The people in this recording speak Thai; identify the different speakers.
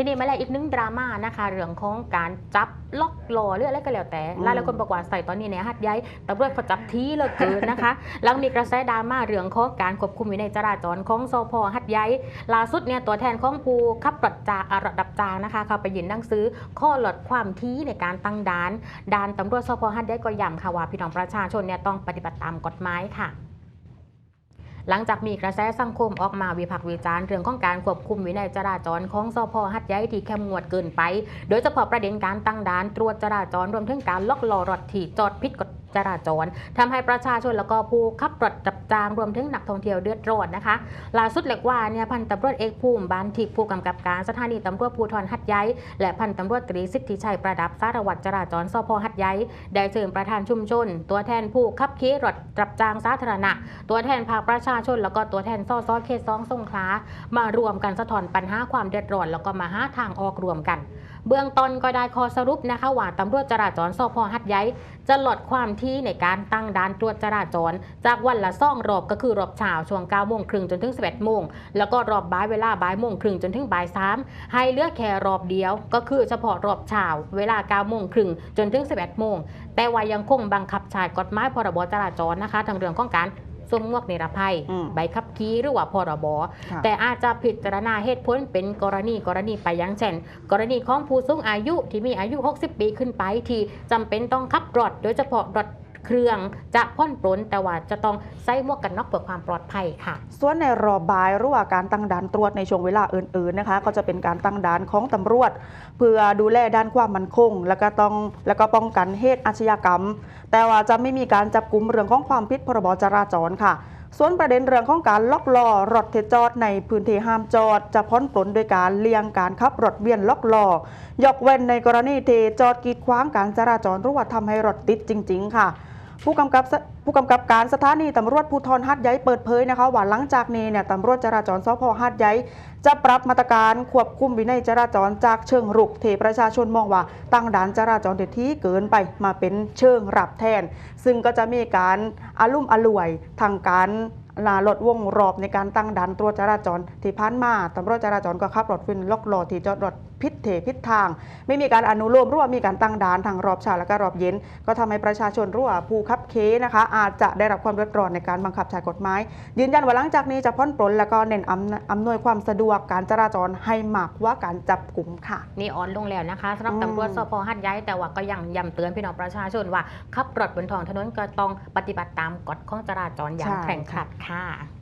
Speaker 1: ทีนี้มาแล้วอีกหนึงดราม่านะคะเรื่องของการจับล็อกล้อหรืออะไรก็แล้วแต่
Speaker 2: อืม
Speaker 1: หลายๆคนบอกว่าใส่ตอนนี้เนี่ยหัดย้ายตำรวจเขาจับทีเหลยเกินนะคะหลังมีกระแสดราม่าเรื่องของการควบคุมวินัยจราจรของสพหัดย้ายล่าสุดเนี่ยตัวแทนของผู้ขับรถจาอ่าระดับจางนะคะเขาไปยื่นหนังสือข้อลดความทีในการตั้งด่านด่านตำรวจสพหัดย้ายก็ย้ำค่ะว่าพี่น้องประชาชนเนี่ยต้องปฏิบัติตามกฎหมายค่ะ หลังจากมีกระแสสังคมออกมาวิพากษ์วิจารณ์เรื่องของการควบคุมวินัยจราจรของสพหัดใหญ่ที่เข้มงวดเกินไป โดยเฉพาะประเด็นการตั้งด่านตรวจจราจรรวมถึงการล็อกล้อรถที่จอดผิดกฎจราจรทำให้ประชาชนแล้วก็ผู้ขับรถจับจางรวมถึงนักท่องเที่ยวเดือดร้อนนะคะล่าสุดเหล็กว่าเนี่ยพันตำรวจเอกภูมิบานทิพย์ผู้กำกับการสถานีตำรวจภูธรหัดใหญ่และพันตำรวจตรีสิทธิชัยประดับสารวัตรจราจรสพหัดใหญ่ได้เชิญประธานชุมชน ตัวแทนผู้ขับขี่รถจับจางสาธารณะ ตัวแทนภาคประชาชน แล้วก็ตัวแทนซอซอเขตสองสงขลามารวมกันสะท้อนปัญหาความเดือดร้อน แล้วก็มาหาทางออกรวมกัน เบื้องต้นก็ได้ข้อสรุปนะคะว่าตำรวจจราจรสพหัดใหญ่จะลดความที่ในการตั้งด่านตรวจจราจร จากวันละซ่องรอบก็คือรอบเช้าช่วง9โมงครึ่งจนถึง 11โมงแล้วก็รอบบ่ายเวลาบ่ายโมงครึ่งจนถึงบ่ายสามให้เลือกแค่รอบเดียว ก็คือเฉพาะรอบเช้าเวลา9โมงครึ่งจนถึง 11โมงแต่ว่ายังคงบังคับใช้กฎหมายพรบจราจรนะคะทั้งเรื่องของการ สวมหมวกนิรภัย
Speaker 2: อืม
Speaker 1: ใบขับขี่หรือว่าพรบ
Speaker 2: ค่ะ
Speaker 1: แต่อาจจะพิจารณาเหตุผลเป็นกรณีกรณีไปอยังเช่น กรณีของผู้สูงอายุที่มีอายุ 60 ปีขึ้นไปที่จำเป็นต้องขับรถโดยเฉพาะรถ เครื่องจะพ่นปลนแต่ว่าจะต้องใส่หมวกกันน็อกเพื่อความปลอดภัยค่ะ
Speaker 2: ส่วนในรอบบายรือว่าการตั้งด่านตรวจในช่วงเวลาอื่นๆนะคะ ก็จะเป็นการตั้งด่านของตำรวจ เพื่อดูแลด้านความมั่นคง แล้วก็ต้องแล้วก็ป้องกันเหตุอาชญากรรม แต่ว่าจะไม่มีการจับกลุ่มเรื่องของความผิดพรบจราจรค่ะส่วนประเด็นเรื่องของการล็อกล้อรถเทจอดในพื้นที่ห้ามจอด จะพ้นปลนโดยการเลี่ยงการขับรถเวียนล็อกล้อยกเว้นในกรณีเทจอดกีดขวางการจราจรหรือว่าทำให้รถติดจริง ๆ ค่ะ ผู้กำกับผู้กำกับการสถานีตำรวจภูธรหัดใหญ่เปิดเผยนะคะว่าหลังจากนี้เนี่ยตำรวจจราจรสพหัดใหญ่จะปรับมาตรการควบคุมวินัยจราจรจากเชิงรุกเทประชาชนมองว่าตั้งด่านจราจรเด็ดที่เกินไปมาเป็นเชิงรับแทน ซึ่งก็จะมีการอารุ่มอร่วยทางการ ลาลดวงรอบในการตั้งด่านตรวจจราจรที่ผ่านมาตำรวจจราจรก็ขับรถฟินล็อกล้อที่จอดรถพิษเทพิษทาง ไม่มีการอนุโลมหรือว่ามีการตั้งด่านทางรอบเช้าและก็รอบเย็น ก็ทำให้ประชาชนหรือว่าผู้ขับเคนะคะ อาจจะได้รับความเดือดร้อนในการบังคับใช้กฎหมาย ยืนยันว่าหลังจากนี้จะพ้นปลนแล้วก็เน้นอำอำนวยความสะดวกการจราจรให้มากกว่าการจับกลุ่มค่ะ
Speaker 1: นี่อ่อนลงแล้วนะคะสำหรับ
Speaker 2: อืม
Speaker 1: ตำรวจสพหัดใหญ่แต่ว่าก็ยังย้ำเตือนพี่น้องประชาชนว่าขับรถบนท้องถนนก็ต้องปฏิบัติตามกฎของจราจรอย่าง
Speaker 2: ใช่
Speaker 1: เคร่งครัดค่ะ